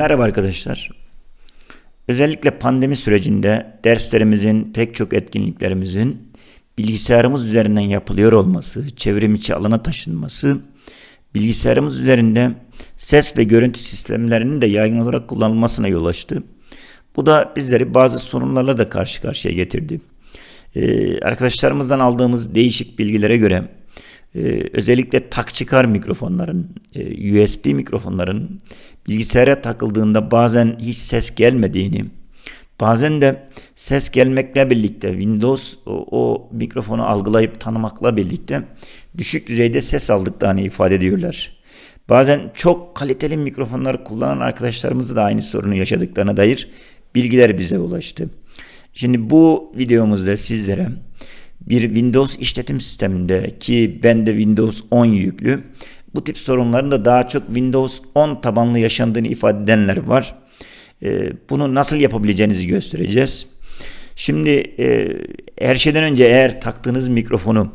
Merhaba arkadaşlar. Özellikle pandemi sürecinde derslerimizin, pek çok etkinliklerimizin bilgisayarımız üzerinden yapılıyor olması, çevrim içi alana taşınması, bilgisayarımız üzerinde ses ve görüntü sistemlerinin de yaygın olarak kullanılmasına yol açtı. Bu da bizleri bazı sorunlarla da karşı karşıya getirdi. Ee, arkadaşlarımızdan aldığımız değişik bilgilere göre ee, özellikle tak çıkar mikrofonların, e, USB mikrofonların bilgisayara takıldığında bazen hiç ses gelmediğini, bazen de ses gelmekle birlikte Windows o, o mikrofonu algılayıp tanımakla birlikte düşük düzeyde ses aldıklarını ifade ediyorlar. Bazen çok kaliteli mikrofonlar kullanan arkadaşlarımızı da aynı sorunu yaşadıklarına dair bilgiler bize ulaştı. Şimdi bu videomuzda sizlere bir Windows işletim sisteminde ki bende Windows 10 yüklü bu tip sorunların da daha çok Windows 10 tabanlı yaşandığını ifade edenler var. Ee, bunu nasıl yapabileceğinizi göstereceğiz. Şimdi e, her şeyden önce eğer taktığınız mikrofonu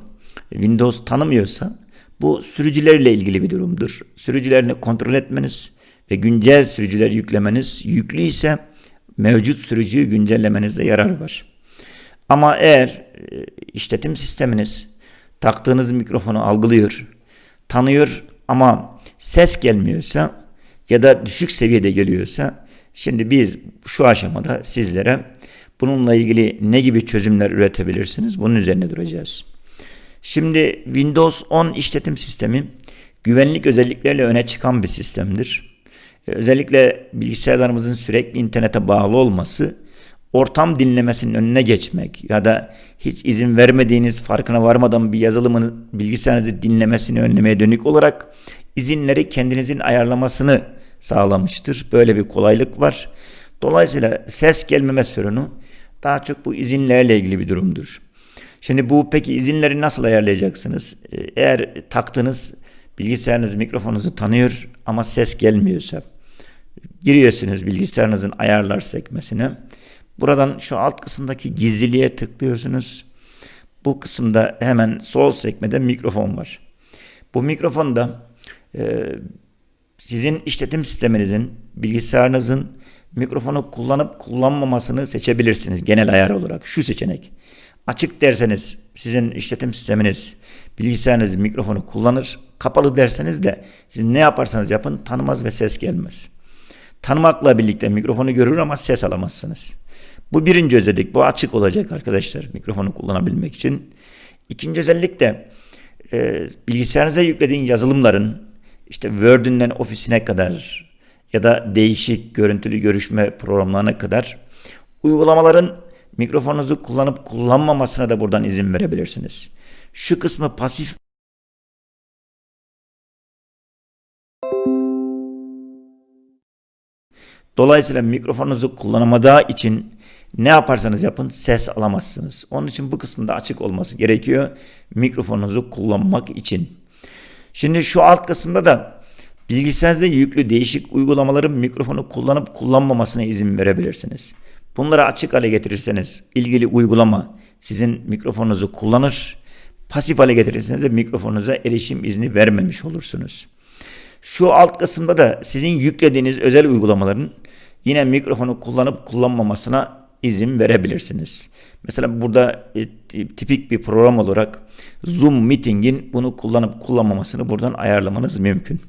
Windows tanımıyorsa bu sürücülerle ilgili bir durumdur. Sürücülerini kontrol etmeniz ve güncel sürücüler yüklemeniz, yüklü ise mevcut sürücüyü güncellemenizde yarar var. Ama eğer e, işletim sisteminiz taktığınız mikrofonu algılıyor, tanıyor ama ses gelmiyorsa ya da düşük seviyede geliyorsa şimdi biz şu aşamada sizlere bununla ilgili ne gibi çözümler üretebilirsiniz bunun üzerine duracağız. Şimdi Windows 10 işletim sistemi güvenlik özellikleriyle öne çıkan bir sistemdir. E, özellikle bilgisayarlarımızın sürekli internete bağlı olması ortam dinlemesinin önüne geçmek ya da hiç izin vermediğiniz farkına varmadan bir yazılımın bilgisayarınızı dinlemesini önlemeye dönük olarak izinleri kendinizin ayarlamasını sağlamıştır. Böyle bir kolaylık var. Dolayısıyla ses gelmeme sorunu daha çok bu izinlerle ilgili bir durumdur. Şimdi bu peki izinleri nasıl ayarlayacaksınız? Ee, eğer taktığınız bilgisayarınız mikrofonunuzu tanıyor ama ses gelmiyorsa giriyorsunuz bilgisayarınızın ayarlar sekmesine. Buradan şu alt kısımdaki gizliliğe tıklıyorsunuz. Bu kısımda hemen sol sekmede mikrofon var. Bu mikrofonda e, sizin işletim sisteminizin, bilgisayarınızın mikrofonu kullanıp kullanmamasını seçebilirsiniz genel ayar olarak. Şu seçenek. Açık derseniz sizin işletim sisteminiz, bilgisayarınız mikrofonu kullanır. Kapalı derseniz de siz ne yaparsanız yapın tanımaz ve ses gelmez. Tanımakla birlikte mikrofonu görür ama ses alamazsınız. Bu birinci özellik. Bu açık olacak arkadaşlar mikrofonu kullanabilmek için. İkinci özellik de e, bilgisayarınıza yüklediğin yazılımların işte Word'ünden ofisine kadar ya da değişik görüntülü görüşme programlarına kadar uygulamaların mikrofonunuzu kullanıp kullanmamasına da buradan izin verebilirsiniz. Şu kısmı pasif Dolayısıyla mikrofonunuzu kullanamadığı için ne yaparsanız yapın ses alamazsınız. Onun için bu kısmında açık olması gerekiyor mikrofonunuzu kullanmak için. Şimdi şu alt kısımda da bilgisayarınızda yüklü değişik uygulamaların mikrofonu kullanıp kullanmamasına izin verebilirsiniz. Bunları açık hale getirirseniz ilgili uygulama sizin mikrofonunuzu kullanır. Pasif hale getirirseniz de mikrofonunuza erişim izni vermemiş olursunuz. Şu alt kısımda da sizin yüklediğiniz özel uygulamaların yine mikrofonu kullanıp kullanmamasına izin verebilirsiniz. Mesela burada e, tipik bir program olarak Zoom Meeting'in bunu kullanıp kullanmamasını buradan ayarlamanız mümkün.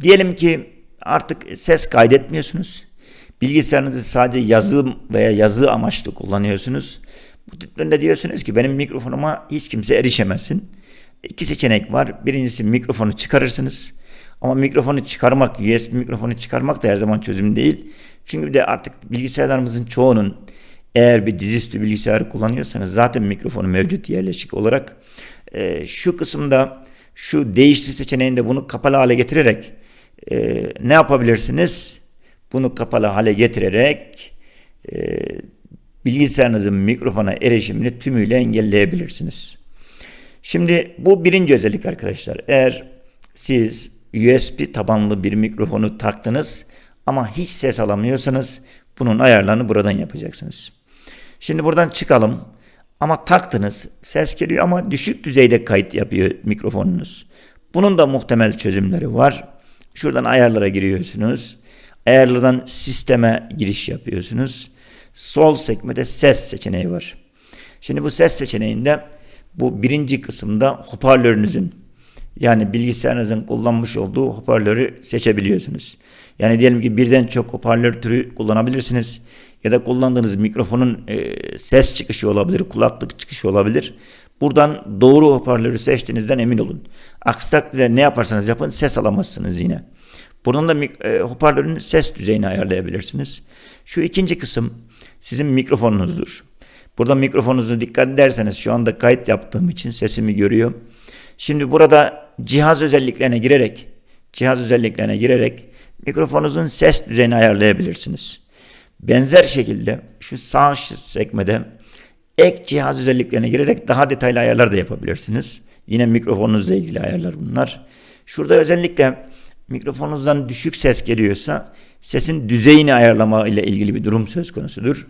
Diyelim ki artık ses kaydetmiyorsunuz. Bilgisayarınızı sadece yazım veya yazı amaçlı kullanıyorsunuz. Bu tiplerinde diyorsunuz ki benim mikrofonuma hiç kimse erişemesin. İki seçenek var. Birincisi mikrofonu çıkarırsınız. Ama mikrofonu çıkarmak, USB mikrofonu çıkarmak da her zaman çözüm değil. Çünkü bir de artık bilgisayarlarımızın çoğunun eğer bir dizüstü bilgisayarı kullanıyorsanız zaten mikrofonu mevcut yerleşik olarak e, şu kısımda şu değiştir seçeneğinde bunu kapalı hale getirerek e, ne yapabilirsiniz? Bunu kapalı hale getirerek e, bilgisayarınızın mikrofona erişimini tümüyle engelleyebilirsiniz. Şimdi bu birinci özellik arkadaşlar. Eğer siz USB tabanlı bir mikrofonu taktınız ama hiç ses alamıyorsanız bunun ayarlarını buradan yapacaksınız. Şimdi buradan çıkalım. Ama taktınız. Ses geliyor ama düşük düzeyde kayıt yapıyor mikrofonunuz. Bunun da muhtemel çözümleri var. Şuradan ayarlara giriyorsunuz. ayarlardan sisteme giriş yapıyorsunuz. Sol sekmede ses seçeneği var. Şimdi bu ses seçeneğinde bu birinci kısımda hoparlörünüzün yani bilgisayarınızın kullanmış olduğu hoparlörü seçebiliyorsunuz. Yani diyelim ki birden çok hoparlör türü kullanabilirsiniz. Ya da kullandığınız mikrofonun e, ses çıkışı olabilir, kulaklık çıkışı olabilir. Buradan doğru hoparlörü seçtiğinizden emin olun. Aksi takdirde ne yaparsanız yapın ses alamazsınız yine. Buradan da e, hoparlörün ses düzeyini ayarlayabilirsiniz. Şu ikinci kısım sizin mikrofonunuzdur. Burada mikrofonunuzu dikkat ederseniz şu anda kayıt yaptığım için sesimi görüyor. Şimdi burada cihaz özelliklerine girerek cihaz özelliklerine girerek mikrofonunuzun ses düzeyini ayarlayabilirsiniz. Benzer şekilde şu sağ sekmede ek cihaz özelliklerine girerek daha detaylı ayarlar da yapabilirsiniz. Yine mikrofonunuzla ilgili ayarlar bunlar. Şurada özellikle mikrofonunuzdan düşük ses geliyorsa sesin düzeyini ayarlama ile ilgili bir durum söz konusudur.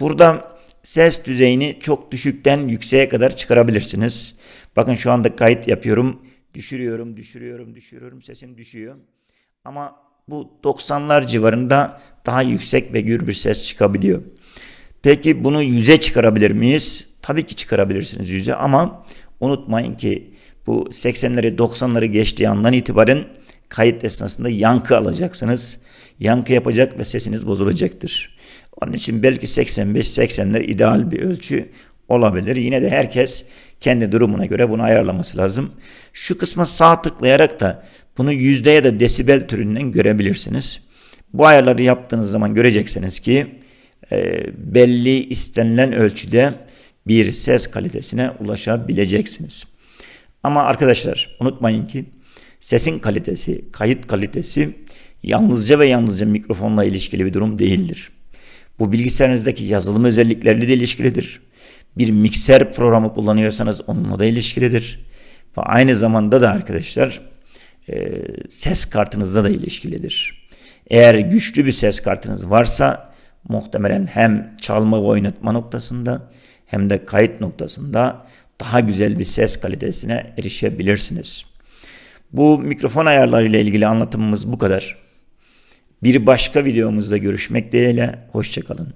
Burada ses düzeyini çok düşükten yükseğe kadar çıkarabilirsiniz. Bakın şu anda kayıt yapıyorum. Düşürüyorum, düşürüyorum, düşürüyorum. Sesim düşüyor. Ama bu 90'lar civarında daha yüksek ve gür bir ses çıkabiliyor. Peki bunu yüze çıkarabilir miyiz? Tabii ki çıkarabilirsiniz yüze ama unutmayın ki bu 80'leri 90'ları geçtiği andan itibaren kayıt esnasında yankı alacaksınız. Yankı yapacak ve sesiniz bozulacaktır. Onun için belki 85-80'ler ideal bir ölçü olabilir. Yine de herkes kendi durumuna göre bunu ayarlaması lazım. Şu kısma sağ tıklayarak da bunu yüzde ya da desibel türünden görebilirsiniz. Bu ayarları yaptığınız zaman göreceksiniz ki e, belli istenilen ölçüde bir ses kalitesine ulaşabileceksiniz. Ama arkadaşlar unutmayın ki sesin kalitesi, kayıt kalitesi yalnızca ve yalnızca mikrofonla ilişkili bir durum değildir. Bu bilgisayarınızdaki yazılım özellikleriyle de ilişkilidir. Bir mikser programı kullanıyorsanız onunla da ilişkilidir. Ve aynı zamanda da arkadaşlar e, ses kartınızla da ilişkilidir. Eğer güçlü bir ses kartınız varsa muhtemelen hem çalma ve oynatma noktasında hem de kayıt noktasında daha güzel bir ses kalitesine erişebilirsiniz. Bu mikrofon ayarları ile ilgili anlatımımız bu kadar. Bir başka videomuzda görüşmek dileğiyle. Hoşçakalın.